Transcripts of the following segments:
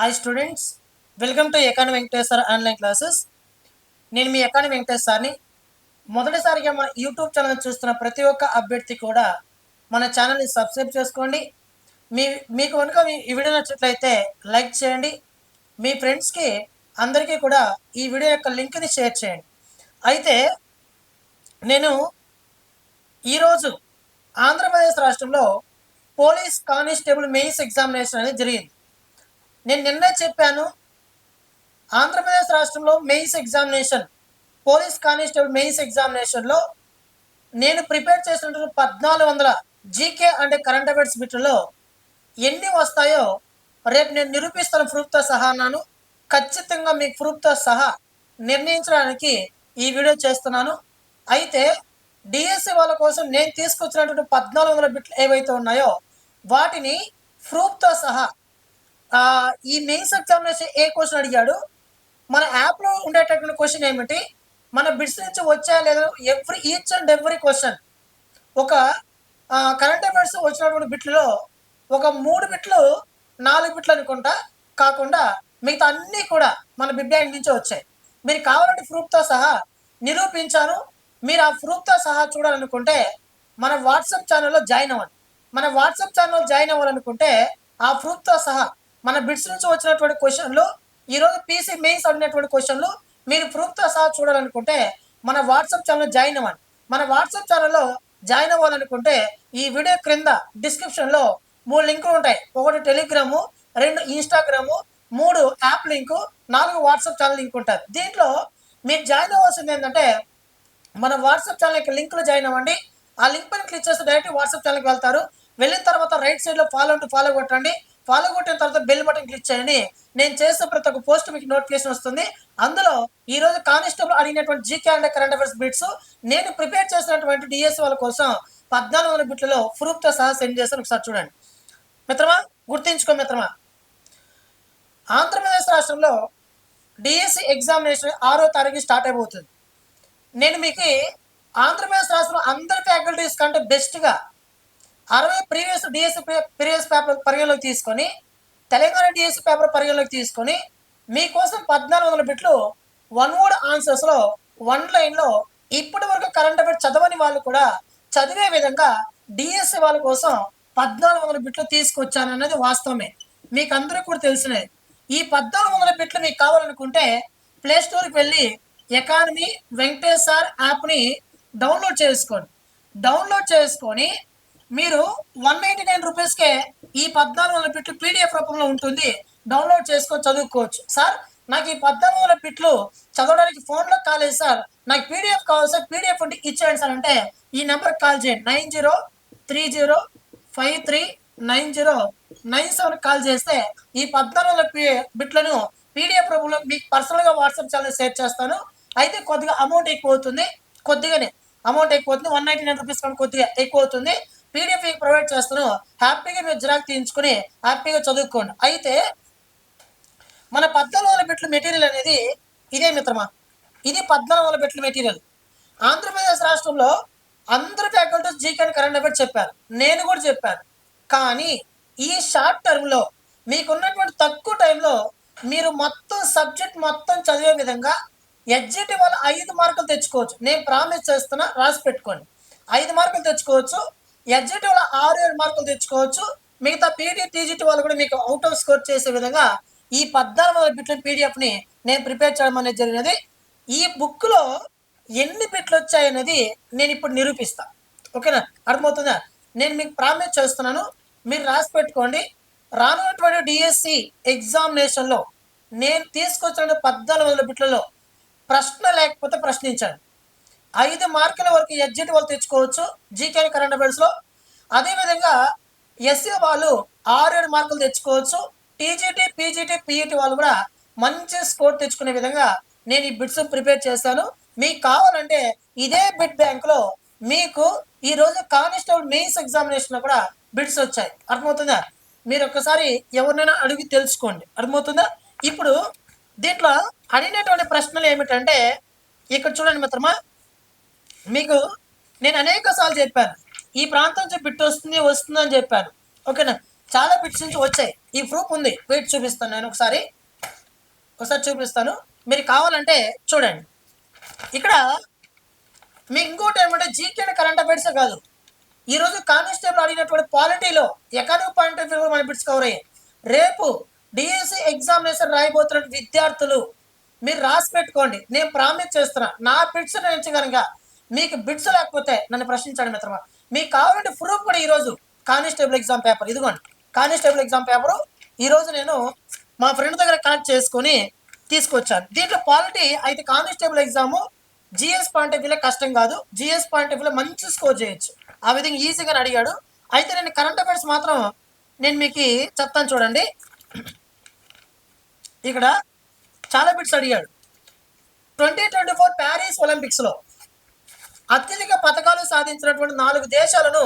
Hi students welcome to economy Venkateswara online classes నేను మీ economy వెంకటేశ్వర్ని మొదటిసారిగా మన యూట్యూబ్ ఛానల్ చూస్తున్న ప్రతి ఒక్క అభ్యర్థి కూడా మన ఛానల్ని సబ్స్క్రైబ్ చేసుకోండి. మీ మీకు కనుక మీ- ఈ వీడియో నచ్చినట్లయితే లైక్ చేయండి. మీ ఫ్రెండ్స్కి అందరికీ కూడా ఈ వీడియో యొక్క లింక్ని షేర్ చేయండి. అయితే నేను ఈరోజు ఆంధ్రప్రదేశ్ రాష్ట్రంలో పోలీస్ కానిస్టేబుల్ మెయిన్స్ ఎగ్జామినేషన్ అనేది జరిగింది. నేను నిన్నే చెప్పాను ఆంధ్రప్రదేశ్ రాష్ట్రంలో mains examination police constable mains ఎగ్జామినేషన్లో నేను ప్రిపేర్ చేసినటువంటి పద్నాలుగు వందల జీకే అంటే కరెంట్ అఫైర్స్ బిట్లో ఎన్ని వస్తాయో రేపు నేను నిరూపిస్తున్న ప్రూఫ్తో సహా అన్నాను. ఖచ్చితంగా మీకు ప్రూఫ్తో సహా నిర్ణయించడానికి ఈ వీడియో చేస్తున్నాను. అయితే డిఎస్సి వాళ్ళ కోసం నేను తీసుకొచ్చినటువంటి పద్నాలుగు వందల బిట్లు ఏవైతే ఉన్నాయో వాటిని ప్రూఫ్తో సహా ఈ మెయిన్స్ ఎగ్జామినేషన్ ఏ క్వశ్చన్ అడిగాడు? మన యాప్లో ఉండేటటువంటి క్వశ్చన్ ఏమిటి? మన బిట్స్ నుంచి వచ్చా లేదా? Every each and every question ఒక కరెంట్ అఫైర్స్ వచ్చినటువంటి బిట్లలో ఒక మూడు బిట్లు నాలుగు బిట్లు అనుకుంటా కాకుండా మిగతా అన్నీ కూడా మన బిగ్ బ్యాంక్ నుంచి వచ్చాయి. మీరు కావాలంటే ప్రూఫ్తో సహా నిరూపించాను. మీరు ఆ ప్రూఫ్తో సహా చూడాలనుకుంటే మన వాట్సాప్ ఛానల్లో జాయిన్ అవ్వండి. మన వాట్సాప్ ఛానల్ జాయిన్ అవ్వాలనుకుంటే ఆ ప్రూఫ్తో సహా మన బిట్స్ నుంచి వచ్చినటువంటి క్వశ్చన్లు ఈరోజు పీసీ మెయిన్స్ అడిగినటువంటి క్వశ్చన్లు మీరు ప్రూఫ్తో సహా చూడాలనుకుంటే మన వాట్సాప్ ఛానల్ జాయిన్ అవ్వండి. మన వాట్సాప్ ఛానల్లో జాయిన్ అవ్వాలనుకుంటే ఈ వీడియో క్రింద డిస్క్రిప్షన్లో మూడు లింకులు ఉంటాయి. ఒకటి టెలిగ్రాము రెండు ఇన్స్టాగ్రాము మూడు యాప్ లింకు నాలుగు వాట్సాప్ ఛానల్ లింక్ ఉంటుంది దీంట్లో మీరు జాయిన్ అవ్వాల్సింది ఏంటంటే మన వాట్సాప్ ఛానల్ యొక్క లింక్లో జాయిన్ అవ్వండి. ఆ లింక్ పైన క్లిక్ చేస్తే డైరెక్ట్ వాట్సాప్ ఛానల్కి వెళ్తారు. వెళ్ళిన తర్వాత రైట్ సైడ్లో ఫాలో అంటూ ఫాలో కొట్టండి. ఫాలో కొట్టిన తర్వాత బెల్ బటన్ క్లిక్ చేయండి. నేను చేసే ప్రతి ఒక్క పోస్ట్ మీకు నోటిఫికేషన్ వస్తుంది. అందులో ఈ రోజు కానిస్టేబుల్ అడిగినటువంటి GK and current affairs bits నేను ప్రిపేర్ చేసినటువంటి డిఎస్ వాళ్ళ కోసం పద్నాలుగు వందల బిట్లలో ప్రూఫ్తో సహా సెండ్ చేస్తాను ఒకసారి చూడండి. మిత్రమా గుర్తించుకో మిత్రమా. ఆంధ్రప్రదేశ్ రాష్ట్రంలో డిఎస్సి ఎగ్జామినేషన్ ఆరో తారీఖు స్టార్ట్ అయిపోతుంది. నేను మీకు ఆంధ్రప్రదేశ్ రాష్ట్రంలో అందరి ఫ్యాకల్టీస్ కంటే బెస్ట్గా అరవై ప్రీవియస్ డిఎస్సి ప్రీవియస్ పేపర్ పరిగణలోకి తీసుకొని తెలంగాణ డిఎస్సి పేపర్ పరిగణలోకి తీసుకొని మీకోసం పద్నాలుగు వందల బిట్లు వన్ వర్డ్ ఆన్సర్స్లో వన్ లైన్లో ఇప్పటి వరకు కరెంట్ అఫేర్ చదవని వాళ్ళు కూడా చదివే విధంగా డిఎస్సి వాళ్ళ కోసం పద్నాలుగు వందల బిట్లు తీసుకొచ్చాను అన్నది వాస్తవమే. మీకు అందరూ కూడా తెలిసినది. ఈ పద్నాలుగు వందల బిట్లు మీకు కావాలనుకుంటే ప్లే స్టోర్కి వెళ్ళి ఎకానమీ వెంకటేశ్వర్ యాప్ని డౌన్లోడ్ చేసుకోండి. డౌన్లోడ్ చేసుకొని మీరు వన్ నైన్టీ నైన్ రూపీస్కే ఈ పద్నాలుగు వందల బిట్లు పీడిఎఫ్ రూపంలో ఉంటుంది. డౌన్లోడ్ చేసుకొని చదువుకోవచ్చు. సార్ నాకు ఈ పద్నాలుగు వందల బిట్లు చదవడానికి ఫోన్లో కాలేదు సార్. నాకు పీడిఎఫ్ కావాలి సార్. పీడిఎఫ్ ఉంటే ఇచ్చేయండి సార్. అంటే ఈ నెంబర్కి కాల్ చేయండి. Nine zero three zero five three nine zero nine seven call చేస్తే ఈ పద్నాలుగు వందల బిట్లను పీడిఎఫ్ రూపంలో మీకు పర్సనల్గా వాట్సాప్ ఛానల్ షేర్ చేస్తాను. అయితే కొద్దిగా అమౌంట్ ఎక్కువ అవుతుంది. కొద్దిగానే అమౌంట్ ఎక్కువ అవుతుంది. వన్ నైంటీ నైన్ రూపీస్ కొద్దిగా ఎక్కువ అవుతుంది. పీడిఎఫ్ ప్రొవైడ్ చేస్తాను హ్యాపీగా మీరు జిరాక్ తీయించుకుని హ్యాపీగా చదువుకోండి. అయితే మన పద్నాలుగు వందల బిట్ల మెటీరియల్ అనేది ఇదే మిత్రమా? ఇది పద్నాలుగు వందల బిట్ల మెటీరియల్. ఆంధ్రప్రదేశ్ రాష్ట్రంలో అందరు faculties GK and current affairs చెప్పారు. నేను కూడా చెప్పాను. కానీ ఈ షార్ట్ టర్మ్లో మీకున్నటువంటి తక్కువ టైంలో మీరు మొత్తం సబ్జెక్ట్ మొత్తం చదివే విధంగా ఎగ్జిట్ వల్ల ఐదు మార్కులు తెచ్చుకోవచ్చు. నేను ప్రామిస్ చేస్తున్నా రాసి పెట్టుకోండి. ఐదు మార్కులు తెచ్చుకోవచ్చు. ఎగ్జిట్ వల్ల ఆరు ఏడు మార్కులు తెచ్చుకోవచ్చు. మిగతా పీడీ టీజీటీ వాళ్ళు కూడా మీకు అవుట్ ఆఫ్ స్కోర్ చేసే విధంగా ఈ పద్నాలుగు వందల బిట్ల పీడిఎఫ్ని నేను ప్రిపేర్ చేయడం అనేది జరిగినది. ఈ బుక్లో ఎన్ని బిట్లు వచ్చాయనేది నేను ఇప్పుడు నిరూపిస్తా. ఓకేనా అర్థమవుతుందా? నేను మీకు ప్రామిస్ చేస్తున్నాను మీరు రాసి పెట్టుకోండి. రానున్నటువంటి డిఎస్సి ఎగ్జామినేషన్లో నేను తీసుకొచ్చిన పద్నాలుగు వందల బిట్లలో ప్రశ్న లేకపోతే ప్రశ్నించాను ఐదు మార్కుల వరకు ఎగ్జిట్ వాళ్ళు తెచ్చుకోవచ్చు. జీకే కరెంట్ అఫైర్స్లో అదేవిధంగా ఎస్సీ వాళ్ళు ఆరు ఏడు మార్కులు తెచ్చుకోవచ్చు. టీజీటీ పీజీటీ పీఈటీ వాళ్ళు కూడా మంచి స్కోర్ తెచ్చుకునే విధంగా నేను ఈ బిట్స్ ప్రిపేర్ చేస్తాను. మీకు కావాలంటే ఇదే బిట్ బ్యాంక్లో మీకు ఈ రోజు కానిస్టేబుల్ మెయిన్స్ ఎగ్జామినేషన్లో కూడా బిట్స్ వచ్చాయి. అర్థమవుతుందా? మీరు ఒక్కసారి ఎవరినైనా అడిగి తెలుసుకోండి. అర్థమవుతుందా? ఇప్పుడు దీంట్లో అడిగినటువంటి ప్రశ్నలు ఏమిటంటే ఇక్కడ చూడండి మిత్రమా మీకు నేను అనేక సార్లు చెప్పాను ఈ ప్రాంతం నుంచి బిట్ వస్తుంది వస్తుంది అని చెప్పాను. ఓకేనా? చాలా బిట్స్ నుంచి వచ్చాయి. ఈ ప్రూఫ్ ఉంది. వెయిట్ చూపిస్తాను నేను ఒకసారి. ఒకసారి చూపిస్తాను. మీరు కావాలంటే చూడండి. ఇక్కడ మీకు ఇంకోటి ఏమంటే జీకే కరెంట్ అఫైర్స్ కాదు. ఈరోజు కానిస్టేబుల్ అడిగినటువంటి పాలిటీలో ఎకానమిక్ పాయింట్ ఆఫ్ వ్యూ మన బిట్స్ కవర్ అయ్యాయి. రేపు డిఎస్సి ఎగ్జామినేషన్ రాయబోతున్న విద్యార్థులు మీరు రాసి పెట్టుకోండి. నేను ప్రామిస్ చేస్తున్నా. నా బిట్స్ నుంచి కనుక మీకు బిట్స్ లేకపోతే నన్ను ప్రశ్నించండి మిత్రమా? మీకు కావాలంటే ప్రూఫ్ కూడా ఈరోజు కానిస్టేబుల్ ఎగ్జామ్ పేపర్. ఇదిగోండి కానిస్టేబుల్ ఎగ్జామ్ పేపరు ఈరోజు నేను మా ఫ్రెండ్ దగ్గర కనెక్ట్ చేసుకొని తీసుకొచ్చాను. దీంట్లో క్వాలిటీ అయితే constable exam GS point of వ్యూలో కష్టం కాదు. జిఎస్ పాయింట్ ఆఫ్ వ్యూలో మంచి స్కోర్ చేయొచ్చు. ఆ విధంగా ఈజీగా అడిగాడు. అయితే నేను కరెంట్ అఫైర్స్ మాత్రం నేను మీకు చెప్తాను చూడండి. ఇక్కడ చాలా బిట్స్ అడిగాడు. ట్వంటీ ట్వంటీ ఫోర్ ప్యారిస్ ఒలింపిక్స్లో అత్యధిక పథకాలు సాధించినటువంటి నాలుగు దేశాలను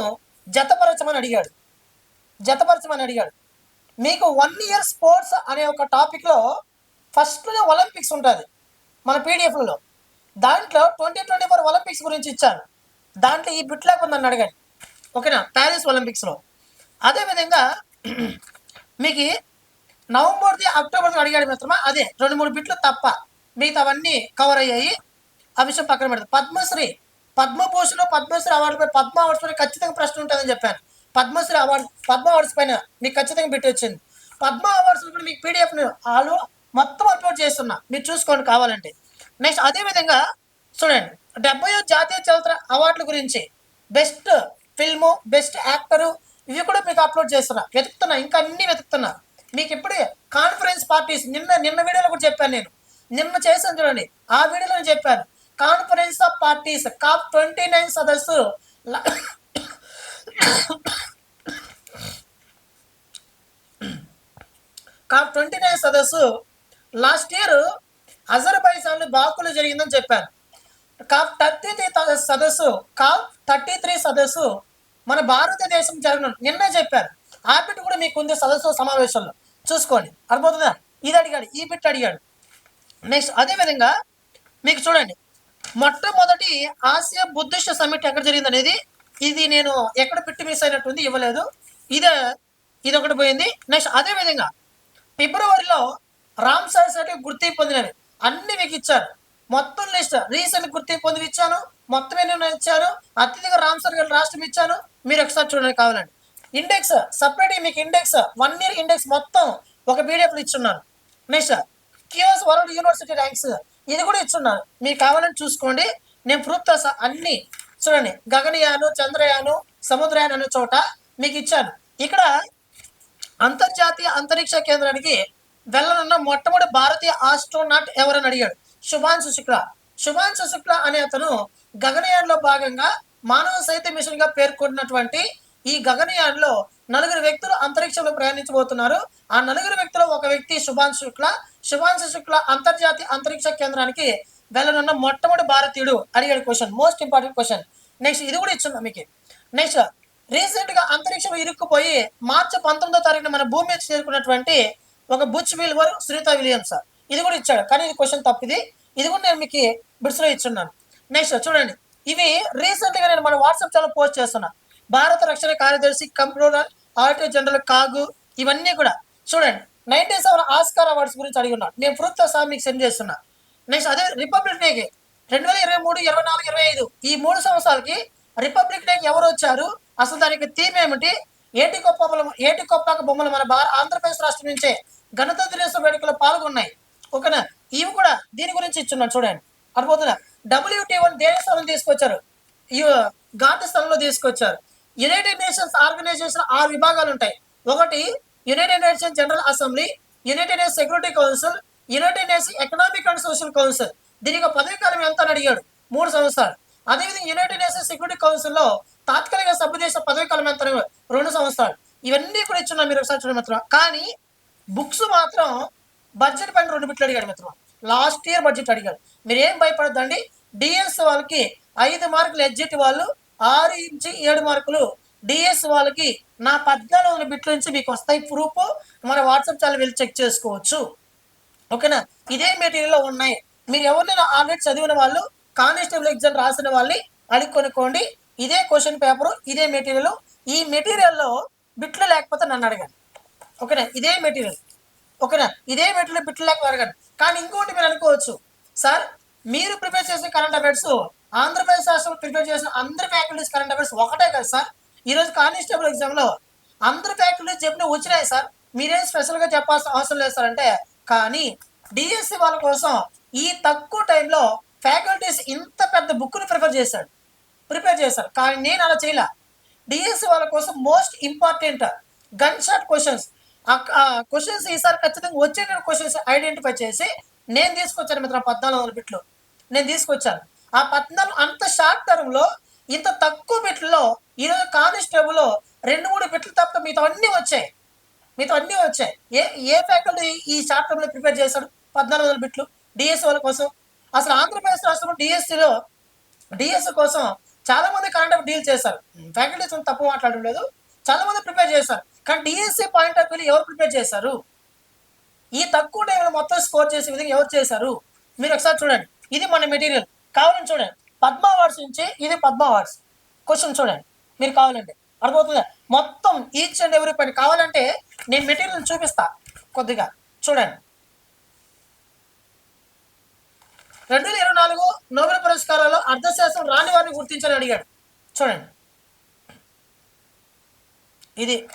జతపరచమని అడిగాడు. జతపరచమని అడిగాడు. మీకు వన్ ఇయర్ స్పోర్ట్స్ అనే ఒక టాపిక్లో ఫస్ట్నే ఒలింపిక్స్ ఉంటుంది. మన పీడిఎఫ్లలో దాంట్లో ట్వంటీ ట్వంటీ ఫోర్ ఒలింపిక్స్ గురించి ఇచ్చాను. దాంట్లో ఈ బిట్ లేకుండా అడగండి. ఓకేనా? ప్యారిస్ ఒలింపిక్స్లో అదేవిధంగా మీకు నవంబర్ది అక్టోబర్ది అడిగాడు మిత్రమా? అదే రెండు మూడు బిట్లు తప్ప. మిగతావన్నీ కవర్ అయ్యాయి. ఆ విషయం పక్కన పెడతాం. పద్మశ్రీ పద్మభూషణ్ పద్మశ్రీ అవార్డు పద్మ అవార్డ్స్ పైన ఖచ్చితంగా ప్రశ్న ఉంటుందని చెప్పాను. పద్మశ్రీ అవార్డు పద్మ అవార్డ్స్ పైన మీకు ఖచ్చితంగా పెట్టి వచ్చింది. పద్మ అవార్డ్స్ కూడా మీకు పీడిఎఫ్ వాళ్ళు మొత్తం అప్లోడ్ చేస్తున్నా. మీరు చూసుకోండి కావాలంటే. నెక్స్ట్ అదేవిధంగా చూడండి. డెబ్బై జాతీయ చరిత్ర అవార్డుల గురించి బెస్ట్ ఫిల్ము బెస్ట్ యాక్టరు ఇవి కూడా మీకు అప్లోడ్ చేస్తున్నా. వెతుకుతున్నా. ఇంకా అన్ని వెతుకుతున్నా. మీకు ఇప్పుడే కాన్ఫరెన్స్ పార్టీస్ నిన్న నిన్న వీడియోలో కూడా చెప్పాను నేను. నిన్న చేశాను చూడండి. ఆ వీడియోలో చెప్పాను. Conference of parties COP twenty nine సదస్సు. కాప్ ట్వంటీ నైన్ సదస్సు. లాస్ట్ ఇయర్ అజర్బైజాన్లో బాకులు జరిగిందని చెప్పాను కాప్ థర్టీ త్రీ సదస్సు కాప్ థర్టీ త్రీ సదస్సు మన భారతదేశం జరగను నిన్నే చెప్పారు. ఆ బిట్ కూడా మీకు ఉంది సదస్సు సమావేశంలో. చూసుకోండి. అర్థమవుతుందా? ఇది అడిగాడు ఈ బిట్ అడిగాడు. నెక్స్ట్ అదేవిధంగా మీకు చూడండి. మొట్టమొదటి ఆసియా బుద్ధిస్ట్ సమిట్ ఎక్కడ జరిగింది అనేది ఇది నేను ఎక్కడ పెట్టి మిస్ అయినట్టుంది ఇవ్వలేదు. ఇదే ఇది ఒకటి పోయింది. నెక్స్ట్ అదేవిధంగా ఫిబ్రవరిలో రామ్ సార్ సర్టిఫికేట్ గుర్తింపు పొందినవి. అన్ని మీకు ఇచ్చారు మొత్తం లిస్ట్ రీసెంట్ గుర్తింపు పొంది ఇచ్చాను. మొత్తం ఎన్ని ఇచ్చారు ఇచ్చాను. అత్యధిక రామ్ సార్ గారి రాష్ట్రం ఇచ్చాను. మీరు ఒకసారి చూడండి కావాలండి. ఇండెక్స్ సపరేట్ మీకు ఇండెక్స్ వన్ ఇయర్ ఇండెక్స్ మొత్తం ఒక పీడిఎఫ్లో ఇచ్చున్నాను. Next QS world university ranks. ఇది కూడా ఇచ్చున్నాను మీకు కావాలని చూసుకోండి. నేను ప్రూఫ్తో అన్ని చూడండి. గగనయాను చంద్రయాను సముద్రయాన్ అనే చోట మీకు ఇచ్చాను. ఇక్కడ అంతర్జాతీయ అంతరిక్ష కేంద్రానికి వెళ్ళనున్న మొట్టమొదటి భారతీయ ఆస్ట్రోనాట్ ఎవరని అడిగాడు. శుభాంశు శుక్ల. శుభాంశు శుక్ల అనే అతను గగనయాన్లో భాగంగా మానవ సహిత మిషన్గా పేర్కొన్నటువంటి ఈ గగనయాన్లో నలుగురు వ్యక్తులు అంతరిక్షంలో ప్రయాణించబోతున్నారు. ఆ నలుగురు వ్యక్తులు ఒక వ్యక్తి శుభాన్ శుక్ల. శుభాంశు శుక్ల అంతర్జాతీయ అంతరిక్ష కేంద్రానికి వెళ్ళనున్న మొట్టమొదటి భారతీయుడు అడిగాడు question most important question next ఇది కూడా ఇచ్చిందా మీకు. నెక్స్ట్ రీసెంట్గా అంతరిక్షంలో ఇరుక్కుపోయి మార్చి పంతొమ్మిదో తారీఖున మన భూమి మీద చేరుకున్నటువంటి ఒక బుచ్ విల్వర్ సునీత విలియమ్స్. ఇది కూడా ఇచ్చాడు కానీ ఇది క్వశ్చన్ తప్పిది. ఇది కూడా నేను మీకు బిడ్స్లో ఇచ్చున్నాను. నెక్స్ట్ చూడండి. ఇవి రీసెంట్గా నేను మన వాట్సాప్ ఛానల్ పోస్ట్ చేస్తున్నా. భారత రక్షణ కార్యదర్శి కంప్యూటర్ ఆడిటర్ జనరల్ కాగు ఇవన్నీ కూడా. చూడండి నైన్టీ సెవెన్ ఆస్కార్ అవార్డ్స్ గురించి అడిగి ఉన్నాను నేను ప్రూఫ్తో సహా మీకు సెండ్ చేస్తున్నా. నెక్స్ట్ అదే రిపబ్లిక్ డేకి రెండు వేల ఇరవై మూడు ఇరవై నాలుగు ఇరవై ఐదు ఈ మూడు సంవత్సరాలకి రిపబ్లిక్ డేకి ఎవరు వచ్చారు? అసలు దానికి థీమ్ ఏమిటి? ఏటి కొప్పల ఏటి కొప్పాక బొమ్మలు మన భార ఆంధ్రప్రదేశ్ రాష్ట్రం నుంచే గణతంత్ర దినోత్సవ వేడుకలో పాల్గొన్నాయి. ఓకేనా? ఇవి కూడా దీని గురించి ఇచ్చున్నాను చూడండి. అర్థమవుతుందా? డబ్ల్యూటీ వన్ దేని స్థానం తీసుకొచ్చారు. ఈ ఘాటు స్థలంలో తీసుకొచ్చారు. యునైటెడ్ నేషన్స్ ఆర్గనైజేషన్ ఆరు విభాగాలు ఉంటాయి. ఒకటి United Nations General Assembly United Nations Security Council United Nations Economic and Social Council దీనికి పదవి కాలం ఎంత అని అడిగాడు? మూడు సంవత్సరాలు. అదేవిధంగా యునైటెడ్ నేషన్స్ సెక్యూరిటీ కౌన్సిల్లో తాత్కాలిక సభ్యదేశ పదవి కాలం ఎంత రెండు సంవత్సరాలు. ఇవన్నీ కూడా ఇచ్చున్నా మీరు ఒకసారి చూడండి మిత్రం కానీ బుక్స్ మాత్రం బడ్జెట్ పైన రెండు బిట్లు అడిగాడు మిత్రం లాస్ట్ ఇయర్ బడ్జెట్ అడిగాడు. మీరు ఏం భయపడద్దండి డిఎస్ వాళ్ళకి ఐదు మార్కులు ఎడ్జిట్ వాళ్ళు ఆరు నుంచి ఏడు మార్కులు. డిఎస్ వాళ్ళకి నా పద్నాలుగు వందల బిట్ల నుంచి మీకు వస్తాయి ప్రూఫ్. మన వాట్సాప్ ఛానల్ వెళ్ళి చెక్ చేసుకోవచ్చు. ఓకేనా? ఇదే మెటీరియల్లో ఉన్నాయి. మీరు ఎవరినైనా ఆల్రెడీ చదివిన వాళ్ళు కానిస్టేబుల్ ఎగ్జామ్ రాసిన వాళ్ళని అడిగి కొనుక్కోండి. ఇదే క్వశ్చన్ పేపరు ఇదే మెటీరియల్. ఈ మెటీరియల్లో బిట్లు లేకపోతే నన్ను అడగండి. ఓకేనా? ఇదే మెటీరియల్. ఓకేనా? ఇదే మెటీరియల్ బిట్లు లేకపోతే అడగండి. కానీ ఇంకోటి మీరు అనుకోవచ్చు. సార్ మీరు ప్రిపేర్ చేసిన కరెంట్ అఫైర్స్ ఆంధ్రప్రదేశ్ రాష్ట్రంలో ప్రిపేర్ చేసిన అందరి ఫ్యాకల్టీస్ కరెంట్ అఫైర్స్ ఒకటే కదా సార్? ఈరోజు కానిస్టేబుల్ ఎగ్జామ్లో అందరి ఫ్యాకల్టీస్ చెప్పిన వచ్చినాయి సార్. మీరేం స్పెషల్గా చెప్పాల్సిన అవసరం లేదు సార్ అంటే కానీ డిఎస్సి వాళ్ళ కోసం ఈ తక్కువ టైంలో ఫ్యాకల్టీస్ ఇంత పెద్ద బుక్ని ప్రిపేర్ చేశాడు. ప్రిపేర్ చేశారు. కానీ నేను అలా చేయలే. డిఎస్సి వాళ్ళ కోసం most important gun shot questions ఆ క్వశ్చన్స్ ఈసారి ఖచ్చితంగా వచ్చే క్వశ్చన్స్ ఐడెంటిఫై చేసి నేను తీసుకొచ్చాను మిత్రం పద్నాలుగు వందల బిట్లు నేను తీసుకొచ్చాను. ఆ పద్నాలుగు అంత షార్ట్ టర్మ్లో ఇంత తక్కువ బిట్లలో ఈరోజు కానిస్టేబుల్ రెండు మూడు బిట్లు తప్ప మీతో అన్నీ వచ్చాయి. మీతో అన్నీ వచ్చాయి. ఏ ఏ ఫ్యాకల్టీ ఈ షార్ట్ టర్మ్లో ప్రిపేర్ చేశాడు? పద్నాలుగు వందల బిట్లు. డిఎస్సి వాళ్ళ కోసం. అసలు ఆంధ్రప్రదేశ్ రాష్ట్రంలో డిఎస్సిలో డిఎస్సి కోసం చాలా మంది కరెంట్ డీల్ చేశారు. ఫ్యాకల్టీస్ తప్పు మాట్లాడడం లేదు. చాలా మంది ప్రిపేర్ చేశారు. కానీ డిఎస్సి పాయింట్ ఆఫ్ వ్యూ ఎవరు ప్రిపేర్ చేశారు? ఈ తక్కువ టైంలో మొత్తం స్కోర్ చేసే విధంగా ఎవరు చేశారు? మీరు ఒకసారి చూడండి. ఇది మన మెటీరియల్. కావాలని చూడండి. పద్మ అవార్డ్స్ నుంచి ఇది పద్మ అవార్డ్స్ క్వశ్చన్ చూడండి. మీరు కావాలంటే. అర్థమవుతుందా? మొత్తం ఈచ్ అండ్ ఎవరి పని కావాలంటే నేను మెటీరియల్ చూపిస్తా. కొద్దిగా. చూడండి. రెండు వేల ఇరవై నాలుగు నోబెల్ పురస్కారాల్లో అర్థశాస్త్రం రాని వారిని గుర్తించాలని అడిగాడు. చూడండి. ఇది.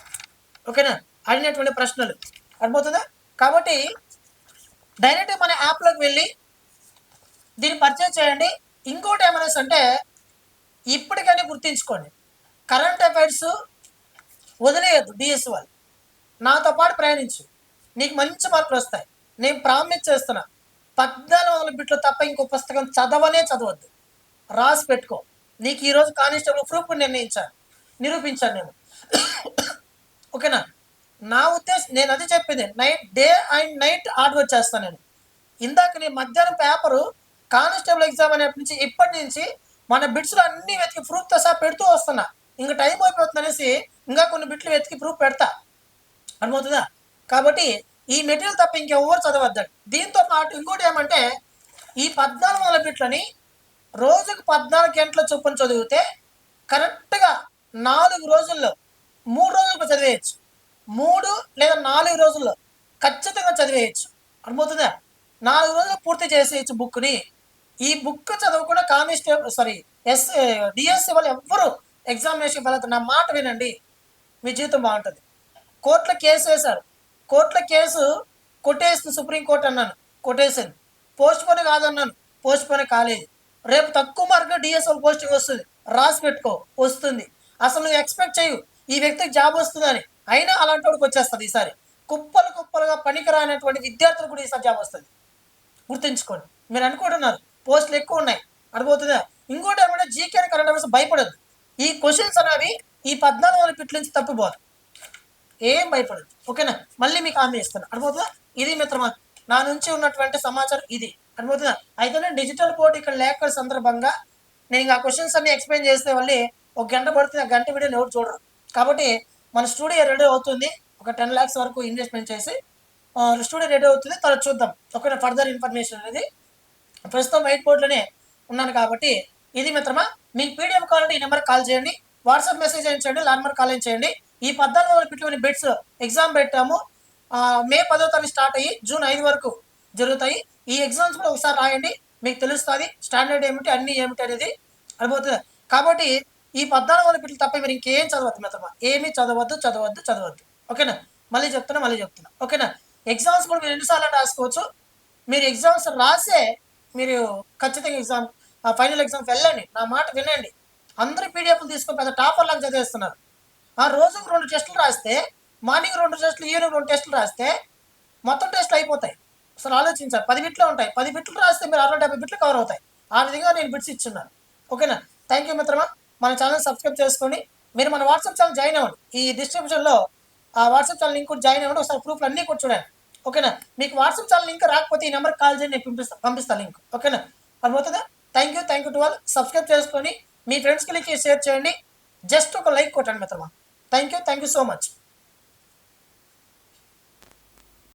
ఓకేనా? అడిగినటువంటి ప్రశ్నలు. అర్థమవుతుందా? కాబట్టి డైరెక్ట్ మన యాప్లోకి వెళ్ళి దీన్ని పర్చేజ్ చేయండి. ఇంకోటి ఏమైనా అంటే ఇప్పటికైనా గుర్తించుకోండి. కరెంట్ అఫైర్స్ వదిలేయద్దు డిఎస్ వాళ్ళు. నాతో పాటు ప్రయాణించు. నీకు మంచి మార్కులు వస్తాయి. నేను ప్రామిస్ చేస్తున్నా. పద్నాలుగు వందల బిట్లు తప్ప ఇంకో పుస్తకం చదవనే చదవద్దు. రాసి పెట్టుకో. నీకు ఈరోజు కానిస్టేబుల్ ప్రూఫ్ నిర్ణయించాను. నిరూపించాను నేను. ఓకేనా? నా ఉద్దేశం నేను అది చెప్పింది. Night day and night order చేస్తాను నేను. ఇందాక నేను మధ్యాహ్నం పేపరు కానిస్టేబుల్ ఎగ్జామ్ అనేప్పటి నుంచి ఇప్పటి నుంచి మన బిట్స్లో అన్ని వెతికి ప్రూఫ్తో సహా పెడుతూ వస్తున్నా. ఇంకా టైం అయిపోతుంది అనేసి ఇంకా కొన్ని బిట్లు వెతికి ప్రూఫ్ పెడతా. అర్థమవుతుందా? కాబట్టి ఈ మెటీరియల్ తప్ప ఇంకెవరు చదవద్దండి. దీంతో పాటు ఇంకోటి ఏమంటే ఈ పద్నాలుగు వందల బిట్లని రోజుకు పద్నాలుగు గంటల చొప్పున చదివితే కరెక్ట్గా నాలుగు రోజుల్లో మూడు రోజులకు చదివేయచ్చు. మూడు లేదా నాలుగు రోజుల్లో ఖచ్చితంగా చదివేయచ్చు. అర్థమవుతుందా? నాలుగు రోజులు పూర్తి చేసేయచ్చు బుక్ని ఈ బుక్ చదవకుండా కానిస్టేబుల్ సారీ ఎస్ డిఎస్సి వాళ్ళు ఎవ్వరు ఎగ్జామినేషన్ వెళ్ళదు నా మాట వినండి. మీ జీవితం బాగుంటుంది. కోర్టులో కేసు వేశారు. కోర్టులో కేసు కొట్టేసింది సుప్రీంకోర్టు అన్నాను. కొట్టేసింది. పోస్ట్ పోన్ కాదన్నాను. పోస్ట్ పోన్ కాలేదు. రేపు తక్కువ మార్కు డిఎస్ఎల్ పోస్టింగ్ వస్తుంది. రాసి పెట్టుకో. వస్తుంది. అసలు నువ్వు ఎక్స్పెక్ట్ చేయు. ఈ వ్యక్తికి జాబ్ వస్తుందని. అయినా అలాంటి వాడికి వచ్చేస్తుంది ఈసారి. కుప్పలు కుప్పలుగా పనికిరానటువంటి విద్యార్థులు కూడా ఈసారి జాబ్ వస్తుంది. గుర్తుంచుకోండి. మీరు అనుకుంటున్నారు. పోస్టులు ఎక్కువ ఉన్నాయి. అర్థమవుతుందా ఇంకోటి ఏమంటే జీకే కరెంట్ అఫైర్స్ భయపడదు ఈ క్వశ్చన్స్ అనేవి ఈ పద్నాలుగు వందల పిట్ల నుంచి తప్పిపోదు ఏం భయపడదు ఓకేనా? మళ్ళీ మీకు హామీ ఇస్తాను అర్థమవుతుందా ఇది మిత్రమా? నా నుంచి ఉన్నటువంటి సమాచారం ఇది. అర్థమవుతుందా అయితే డిజిటల్ బోర్డు ఇక్కడ లేక సందర్భంగా నేను ఇంకా క్వశ్చన్స్ అన్ని ఎక్స్ప్లెయిన్ చేస్తే మళ్ళీ ఒక గంట పడుతుంది. ఆ గంట వీడియో ఎవరు చూడరు. కాబట్టి మన స్టూడియో రెడీ అవుతుంది. ఒక టెన్ ల్యాక్స్ వరకు ఇన్వెస్ట్మెంట్ చేసి స్టూడియో రెడీ అవుతుంది. తర్వాత చూద్దాం. ఒక ఫర్దర్ ఇన్ఫర్మేషన్ అనేది ప్రస్తుతం వైట్ బోర్డులోనే ఉన్నాను కాబట్టి ఇది మిత్రమా? మీకు పీడిఎఫ్ కావాలంటే ఈ నెంబర్ కాల్ చేయండి. వాట్సాప్ మెసేజ్ చేయండి లాన్మర్ కాల్ చేయండి. ఈ పద్నాలుగు వందల బిట్లోని బెడ్స్ ఎగ్జామ్ పెట్టాము. మే పదో తారీఖు స్టార్ట్ అయ్యి జూన్ ఐదు వరకు జరుగుతాయి. ఈ ఎగ్జామ్స్ కూడా ఒకసారి రాయండి. మీకు తెలుస్తుంది స్టాండర్డ్ ఏమిటి అన్ని ఏమిటి అనేది అర్థమవుతుంది. కాబట్టి ఈ పద్నాలుగు వందల పిట్లు తప్ప మీరు ఇంకేం చదవద్దు మిత్రమా? ఏమీ చదవద్దు చదవద్దు చదవద్దు. ఓకేనా? మళ్ళీ చెప్తున్నా మళ్ళీ చెప్తున్నా. ఓకేనా? ఎగ్జామ్స్ కూడా మీరు ఎన్నిసార్లు రాసుకోవచ్చు. మీరు ఎగ్జామ్స్ రాసే మీరు ఖచ్చితంగా ఎగ్జామ్ ఫైనల్ ఎగ్జామ్ వెళ్ళండి. నా మాట వినండి. అందరూ పీడిఎఫ్లు తీసుకొని పెద్ద టాపర్ లాగా చదివేస్తున్నారు. ఆ రోజుకు రెండు టెస్టులు రాస్తే మార్నింగ్ రెండు టెస్టులు ఈవినింగ్ రెండు టెస్టులు రాస్తే మొత్తం టెస్టులు అయిపోతాయి. అసలు ఆలోచించాలి పది బిట్లు ఉంటాయి. పది బిట్లు రాస్తే మీరు అరవై డెబ్బై బిట్లు కవర్ అవుతాయి. ఆ విధంగా నేను బిట్స్ ఇచ్చున్నాను. ఓకేనా? థ్యాంక్ యూ మిత్రమా. మన ఛానల్ సబ్స్క్రైబ్ చేసుకోండి మీరు మన వాట్సాప్ ఛానల్ జాయిన్ అవ్వండి. ఈ డిస్క్రిప్షన్లో ఆ వాట్సాప్ ఛానల్ లింక్ కూడా జాయిన్ అవ్వండి. ఒకసారి ప్రూఫ్లు అన్నీ కూడా చూడండి. ఓకేనా? మీకు వాట్సాప్ ఛానల్ లింక్ రాకపోతే ఈ నెంబర్ కాల్ చేయండి నేను పంపిస్తా పంపిస్తాను లింక్. ఓకేనా? అర్థమవుతుందా? Thank you thank you to all subscribe చేసుకొని మీ ఫ్రెండ్స్కి లింక్ షేర్ చేయండి. జస్ట్ ఒక లైక్ కొట్టండి మిత్రమా. Thank you thank you so much